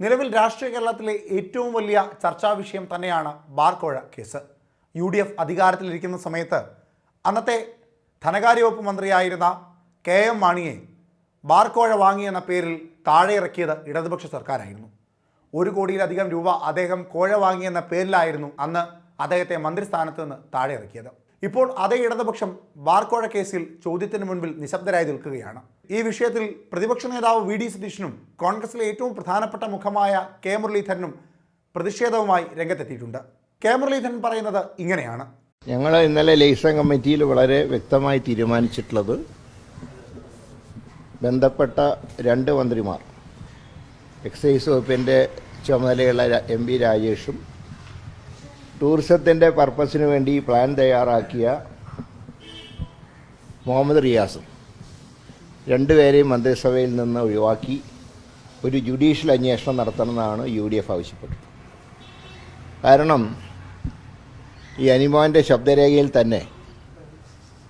നിലവിൽ രാഷ്ട്രീയ കേരളത്തിലെ ഏറ്റവും വലിയ ചർച്ചാ വിഷയം തന്നെയാണ് ബാർക്കോഴ കേസ്. യു ഡി എഫ് അധികാരത്തിലിരിക്കുന്ന സമയത്ത് അന്നത്തെ ധനകാര്യവകുപ്പ് മന്ത്രിയായിരുന്ന കെ എം മാണിയെ ബാർക്കോഴ വാങ്ങിയെന്ന പേരിൽ താഴെ ഇറക്കിയത് ഇടതുപക്ഷ സർക്കാരായിരുന്നു. ഒരു കോടിയിലധികം രൂപ അദ്ദേഹം കോഴ വാങ്ങിയെന്ന പേരിലായിരുന്നു അന്ന് അദ്ദേഹത്തെ മന്ത്രിസ്ഥാനത്ത് നിന്ന് താഴെ ഇറക്കിയത് ഇപ്പോൾ അതേ ഇടതുപക്ഷം ബാർക്കോഴ കേസിൽ ചോദ്യത്തിന് മുൻപിൽ നിശബ്ദരായി നിൽക്കുകയാണ്. ഈ വിഷയത്തിൽ പ്രതിപക്ഷ നേതാവ് വി ഡി സതീശനും കോൺഗ്രസിലെ ഏറ്റവും പ്രധാനപ്പെട്ട മുഖമായ കെ മുരളീധരനും പ്രതിഷേധവുമായി രംഗത്തെത്തിയിട്ടുണ്ട്. കെ മുരളീധരൻ പറയുന്നത് ഇങ്ങനെയാണ്. ഞങ്ങൾ ഇന്നലെ ലേസൺ കമ്മിറ്റിയിൽ വളരെ വ്യക്തമായി തീരുമാനിച്ചിട്ടുള്ളത് ബന്ധപ്പെട്ട രണ്ട് മന്ത്രിമാർ എക്സൈസ് വകുപ്പിന്റെ ചുമതലയുള്ള എം രാജേഷും ടൂറിസത്തിന്റെ പർപ്പസിന് വേണ്ടി പ്ലാൻ തയ്യാറാക്കിയ മുഹമ്മദ് റിയാസും രണ്ടുപേരെയും മന്ത്രിസഭയിൽ നിന്ന് ഒഴിവാക്കി ഒരു ജുഡീഷ്യൽ അന്വേഷണം നടത്തണമെന്നാണ് യു ഡി എഫ് ആവശ്യപ്പെട്ടത്. കാരണം ഈ അനിമോന്റെ ശബ്ദരേഖയിൽ തന്നെ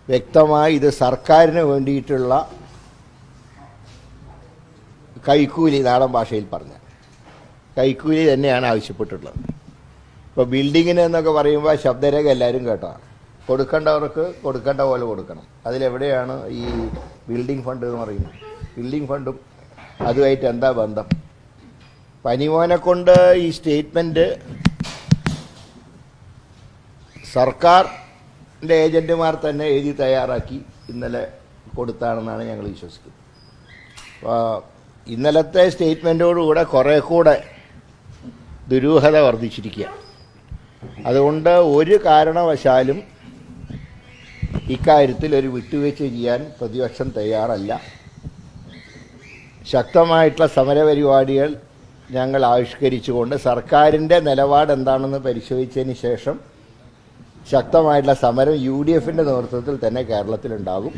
വ്യക്തമായി ഇത് സർക്കാരിന് വേണ്ടിയിട്ടുള്ള കൈക്കൂലി നാടൻ ഭാഷയിൽ പറഞ്ഞ കൈക്കൂലി തന്നെയാണ് ആവശ്യപ്പെട്ടിട്ടുള്ളത്. ഇപ്പോൾ ബിൽഡിങ്ങിന് എന്നൊക്കെ പറയുമ്പോൾ ശബ്ദരേഖ എല്ലാവരും കേട്ടോ. കൊടുക്കേണ്ടവർക്ക് കൊടുക്കേണ്ട പോലെ കൊടുക്കണം. അതിലെവിടെയാണ് ഈ ബിൽഡിംഗ് ഫണ്ട് എന്ന് പറയുന്നത്? ബിൽഡിംഗ് ഫണ്ടും അതുമായിട്ട് എന്താ ബന്ധം? പനിമോനെ കൊണ്ട് ഈ സ്റ്റേറ്റ്മെന്റ് സർക്കാരിന്റെ ഏജന്റുമാർ തന്നെ എഴുതി തയ്യാറാക്കി ഇന്നലെ കൊടുത്താണെന്നാണ് ഞങ്ങൾ വിശ്വസിക്കുന്നത്. അപ്പോൾ ഇന്നലത്തെ സ്റ്റേറ്റ്മെന്റോടുകൂടെ കുറേ കൂടെ ദുരൂഹത വർദ്ധിച്ചിരിക്കുക അതുകൊണ്ട് ഒരു കാരണവശാലും ഇക്കാര്യത്തിൽ ഒരു വിട്ടുവീഴ്ച ചെയ്യാൻ പ്രതിപക്ഷം തയ്യാറല്ല. ശക്തമായിട്ടുള്ള സമരപരിപാടികൾ ഞങ്ങൾ ആവിഷ്കരിച്ചുകൊണ്ട് സർക്കാരിന്റെ നിലപാട് എന്താണെന്ന് പരിശോധിച്ചതിന് ശേഷം ശക്തമായിട്ടുള്ള സമരം യു ഡി എഫിന്റെ നേതൃത്വത്തിൽ തന്നെ കേരളത്തിലുണ്ടാകും.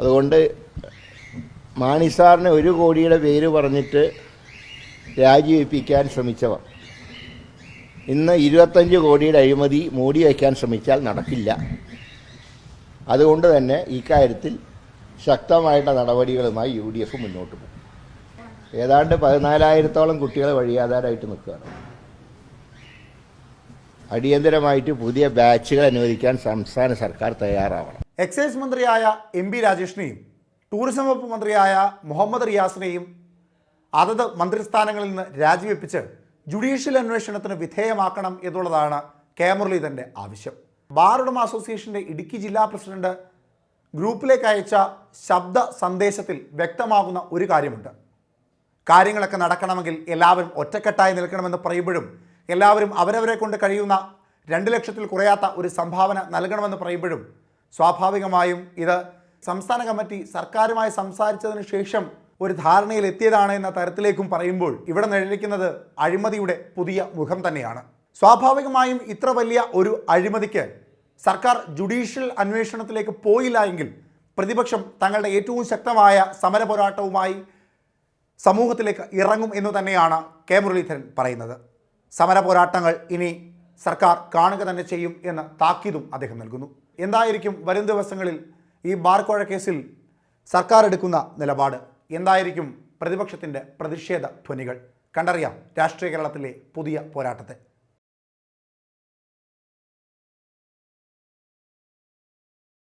അതുകൊണ്ട് മാണി സാറിന് ഒരു കോടിയുടെ പേര് പറഞ്ഞിട്ട് രാജിവെപ്പിക്കാൻ ശ്രമിച്ചവർ ഇന്ന് ഇരുപത്തഞ്ച് കോടിയുടെ അഴിമതി മൂടി വയ്ക്കാൻ ശ്രമിച്ചാൽ നടക്കില്ല. അതുകൊണ്ട് തന്നെ ഇക്കാര്യത്തിൽ ശക്തമായിട്ടുള്ള നടപടികളുമായി യു ഡി എഫ് മുന്നോട്ട് പോകും. ഏതാണ്ട് പതിനാലായിരത്തോളം കുട്ടികൾ വഴിയാധാരമായിട്ട് നിൽക്കുകയാണ്. അടിയന്തരമായിട്ട് പുതിയ ബാച്ചുകൾ അനുവദിക്കാൻ സംസ്ഥാന സർക്കാർ തയ്യാറാവണം. എക്സൈസ് മന്ത്രിയായ എം പി രാജേഷിനെയും ടൂറിസം വകുപ്പ് മന്ത്രിയായ മുഹമ്മദ് റിയാസിനെയും അതത് മന്ത്രിസ്ഥാനങ്ങളിൽ നിന്ന് രാജിവെപ്പിച്ച് ജുഡീഷ്യൽ അന്വേഷണത്തിന് വിധേയമാക്കണം എന്നുള്ളതാണ് കെ മുരളീധരന്റെ ആവശ്യം. ബാർ ഉടമ അസോസിയേഷന്റെ ഇടുക്കി ജില്ലാ പ്രസിഡന്റ് ഗ്രൂപ്പിലേക്ക് അയച്ച ശബ്ദ സന്ദേശത്തിൽ വ്യക്തമാകുന്ന ഒരു കാര്യമുണ്ട്. കാര്യങ്ങളൊക്കെ നടക്കണമെങ്കിൽ എല്ലാവരും ഒറ്റക്കെട്ടായി നിൽക്കണമെന്ന് പറയുമ്പോഴും എല്ലാവരും അവരവരെ കൊണ്ട് കഴിയുന്ന രണ്ട് ലക്ഷത്തിൽ കുറയാത്ത ഒരു സംഭാവന നൽകണമെന്ന് പറയുമ്പോഴും സ്വാഭാവികമായും ഇത് സംസ്ഥാന കമ്മിറ്റി സർക്കാരുമായി സംസാരിച്ചതിന് ശേഷം ഒരു ധാരണയിൽ എത്തിയതാണ് എന്ന തരത്തിലേക്കും പറയുമ്പോൾ ഇവിടെ നിഴലിക്കുന്നത് അഴിമതിയുടെ പുതിയ മുഖം തന്നെയാണ്. സ്വാഭാവികമായും ഇത്ര വലിയ ഒരു അഴിമതിക്ക് സർക്കാർ ജുഡീഷ്യൽ അന്വേഷണത്തിലേക്ക് പോയില്ല എങ്കിൽ പ്രതിപക്ഷം തങ്ങളുടെ ഏറ്റവും ശക്തമായ സമര പോരാട്ടവുമായി സമൂഹത്തിലേക്ക് ഇറങ്ങും എന്ന് തന്നെയാണ് കെ മുരളീധരൻ പറയുന്നത്. സമര പോരാട്ടങ്ങൾ ഇനി സർക്കാർ കാണുക തന്നെ ചെയ്യും എന്ന താക്കീതും അദ്ദേഹം നൽകുന്നു. എന്തായിരിക്കും വരും ദിവസങ്ങളിൽ ഈ ബാർക്കോഴ കേസിൽ സർക്കാർ എടുക്കുന്ന നിലപാട്? എന്തായിരിക്കും പ്രതിപക്ഷത്തിന്റെ പ്രതിഷേധ ധ്വനികൾ കണ്ടറിയാം രാഷ്ട്രീയ കേരളത്തിലെ പുതിയ പോരാട്ടത്തെ.